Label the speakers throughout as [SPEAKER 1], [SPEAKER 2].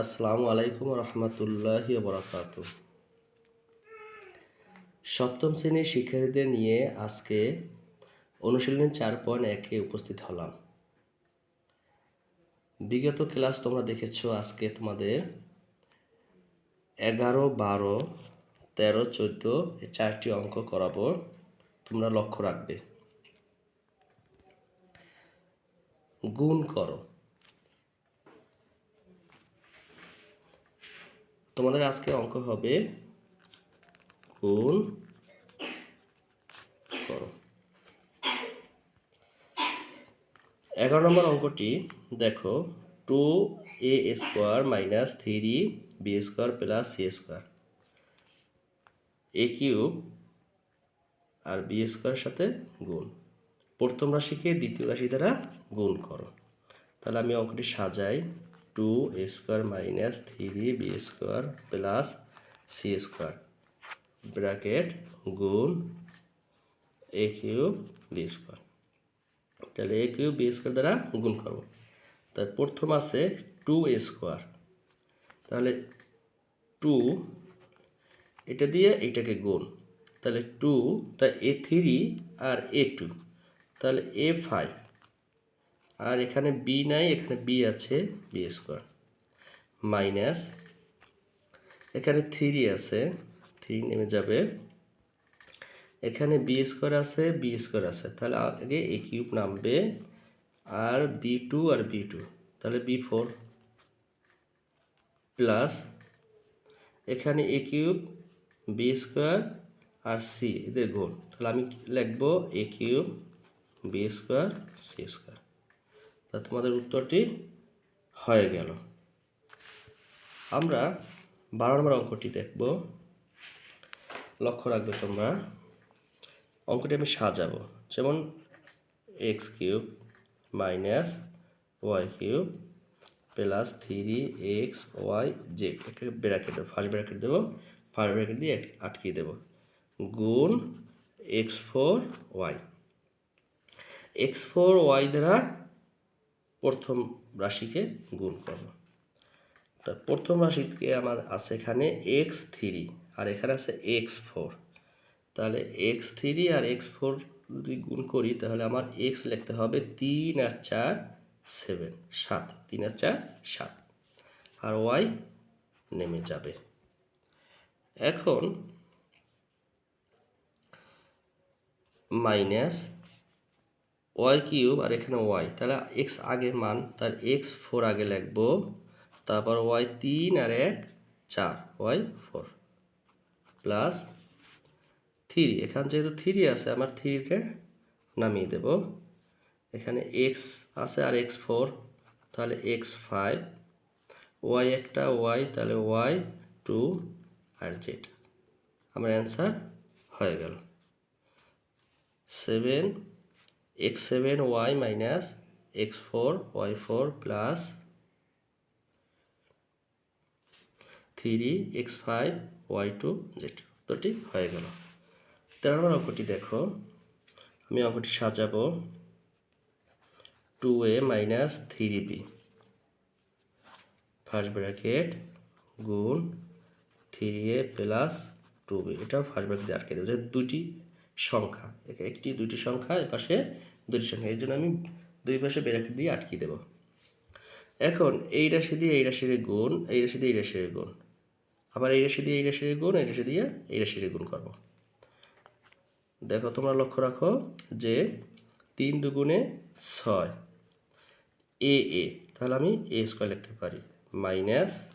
[SPEAKER 1] আসসালামু আলাইকুম রহমতুল্লাহ বরাকাত সপ্তম শ্রেণির শিক্ষার্থীদের নিয়ে আজকে অনুশীলনী চার পয়েন্ট একে উপস্থিত হলাম। বিগত ক্লাস তোমরা দেখেছ আজকে তোমাদের এগারো, বারো, তেরো, চোদ্দ এই চারটি অঙ্ক করাবো, তোমরা লক্ষ্য রাখবে। গুণ করো। তোমাদের আজকে অঙ্ক হবে গুণ করো। এগারো নম্বর অঙ্কটি দেখো, two A square minus three B square plus C square. A cube R B স্কোয়ারের সাথে গুণ। প্রথম রাশিকে দ্বিতীয় রাশি দ্বারা গুণ করো। তাহলে আমি অঙ্কটি সাজাই। Two A square minus three B square plus C square bracket গুণ এ কিউব বি স্কোয়ার তাহলে এ কিউব বি স্কোয়ার দ্বারা গুণ করব। তার প্রথম আছে টু এ স্কোয়ার তাহলে টু এটা দিয়ে এটাকে গুণ। তাহলে টু তা A three R A two তাহলে এ ফাইভ আর এখানে বি নাই, এখানে বি আছে বি স্কোয়ার মাইনাস এখানে থ্রি আছে থ্রি নেমে যাবে। এখানে বি স্কোয়ার আছে বি স্কোয়ার আছে। তাহলে আগে এ কিউব নামবে, আর বি টু আর বি টু তাহলে বি ফোর প্লাস এখানে এ কিউব বি স্কোয়ার আর সি এদের গুণ। তাহলে আমি লিখব A cube B square C square তা তোমাদের উত্তরটি হয়ে গেল। আমরা বারো নম্বর অঙ্কটি দেখব। লক্ষ্য রাখবে তোমরা। অঙ্কটি আমি সাজাবো। যেমন X cube minus Y cube plus three X, Y, Z. এটাকে ব্র্যাকেট দেবো ফার্স্ট ব্র্যাকেট দেবো ফার্স্ট ব্র্যাকেট দিয়ে আটকিয়ে দেবো। গুণ X four Y. X four Y দ্বারা প্রথম রাশিকে গুণ করব। তা প্রথম রাশিকে আমার আছে এখানে এক্স থ্রি আর এখানে আছে এক্স ফোর তাহলে এক্স থ্রি আর এক্স ফোর যদি গুণ করি, তাহলে আমার এক্স লিখতে হবে তিন আর চার সেভেন সাত, তিন আর চার সাত। আর ওয়াই নেমে যাবে। এখন মাইনাস ওয়াই কিউব আর এখানে ওয়াই তাহলে এক্স আগে মান তার এক্স ফোর আগে লিখব, তারপর ওয়াই তিন আর এক, চার ওয়াই ফোর প্লাস থ্রি এখানে যেহেতু থ্রি আছে, আমার থ্রিকে নামিয়ে দেব। এখানে এক্স আছে আর এক্স ফোর তাহলে এক্স ফাইভ ওয়াই একটা ওয়াই তাহলে ওয়াই টু আর জেড আমার অ্যান্সার হয়ে গেল। Seven X seven Y minus X four Y four plus three X five Y two Z উত্তরটি হয়ে গেল। তেরো নম্বর অঙ্কটি দেখো। আমি অঙ্কটি সাজাবো। Two A minus three B first bracket গুণ three A plus two B এটাও ফার্স্ট ব্র্যাকেট আটকে দেবো। যে দুটি সংখ্যা। একটি, দুইটি সংখ্যা, এ পাশে দুটি সংখ্যা। এই জন্য আমি দুই পাশে ব্র্যাকেট দিয়ে আটকে দেব। এখন এই রাশি দিয়ে এই রাশির গুণ, এই রাশি দিয়ে এই রাশির গুণ। আবার এই রাশি দিয়ে এই রাশির গুণ, এই রাশি দিয়ে এই রাশির গুণ করব। দেখো, তোমরা লক্ষ্য রাখো যে তিন দুগুণে ছয়। এ এ, তাহলে আমি এ স্কোয়ার লিখতে পারি। মাইনাস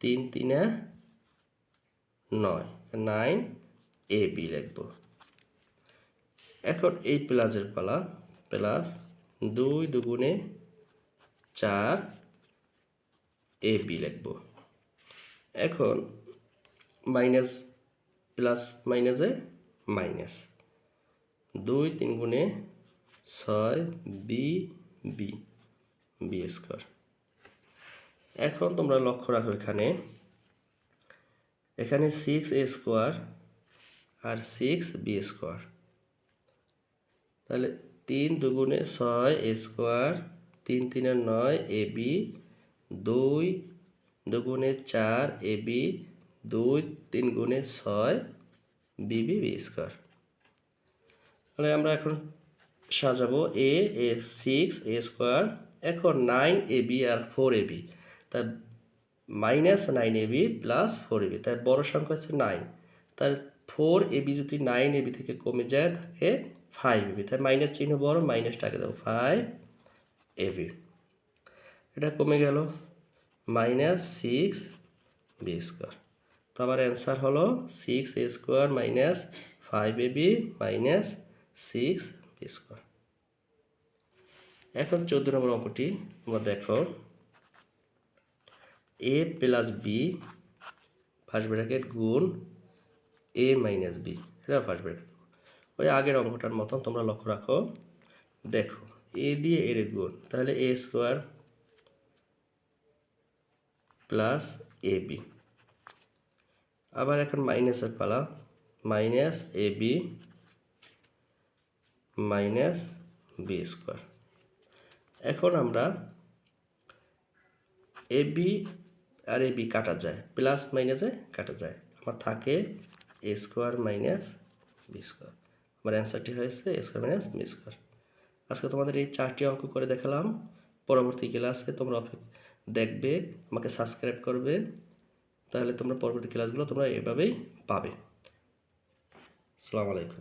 [SPEAKER 1] তিন তিনে নয়। নাইন এ বি লিখব। এখন এই প্লাসের পালা, প্লাস দুই দুগুণে চার এ বি লিখব। এখন মাইনাস, প্লাস মাইনাসে মাইনাস দুই তিন গুণে ছয় বি বি বি স্কোয়ার। এখন তোমরা লক্ষ্য রাখো এখানে। এখানে সিক্স এ স্কোয়ার আর সিক্স বি স্কোয়ার তাহলে তিন দুগুণে ছয় স্কোয়ার, তিন তিনের নয় এ বি, দুই দুগুণে চার এ বি, দুই তিন গুণে ছয় বিবি বি স্কোয়ার। তাহলে আমরা এখন সাজাবো A A six, A square, এখন নাইন এ বি আর ফোর এ বি। তার minus nine A B plus four A B, তার বড় সংখ্যা হচ্ছে নাইন। তার ফোর এ বি যদি নাইন এ বি থেকে কমে যায় থাকে ফাইভ এ বি তার মাইনাস চিহ্ন বড় মাইনাসটাকে দেবো ফাইভ এ বি এটা কমে গেল মাইনাস সিক্স বি স্কোয়ার তো আমার অ্যান্সার হলো six A square minus five A B minus six B square এখন চোদ্দ নম্বর অঙ্কটি তোমরা দেখো। A plus B first bracket গুণ এ মাইনাস বি এটা ফার্স্ট ব্র্যাকেট ওই আগের অঙ্কটার মতন তোমরা লক্ষ্য রাখো। দেখো এ দিয়ে এর গুণ, তাহলে A square plus A B আবার এখন মাইনাসের পালা minus A B minus B square এখন আমরা এ বি আর এ বি কাটা যায় প্লাস মাইনাসে কাটা যায়। আমার থাকে A square minus B square আমার অ্যান্সারটি হয়েছে স্কোয়ার মাইনাস বি স্কোয়ার আজকে তোমাদের এই চারটি অঙ্ক করে দেখালাম। পরবর্তী ক্লাসে তোমরা দেখবে, আমাকে সাবস্ক্রাইব করবে, তাহলে তোমরা পরবর্তী ক্লাসগুলো তোমরা এভাবেই পাবে। আসসালামু আলাইকুম।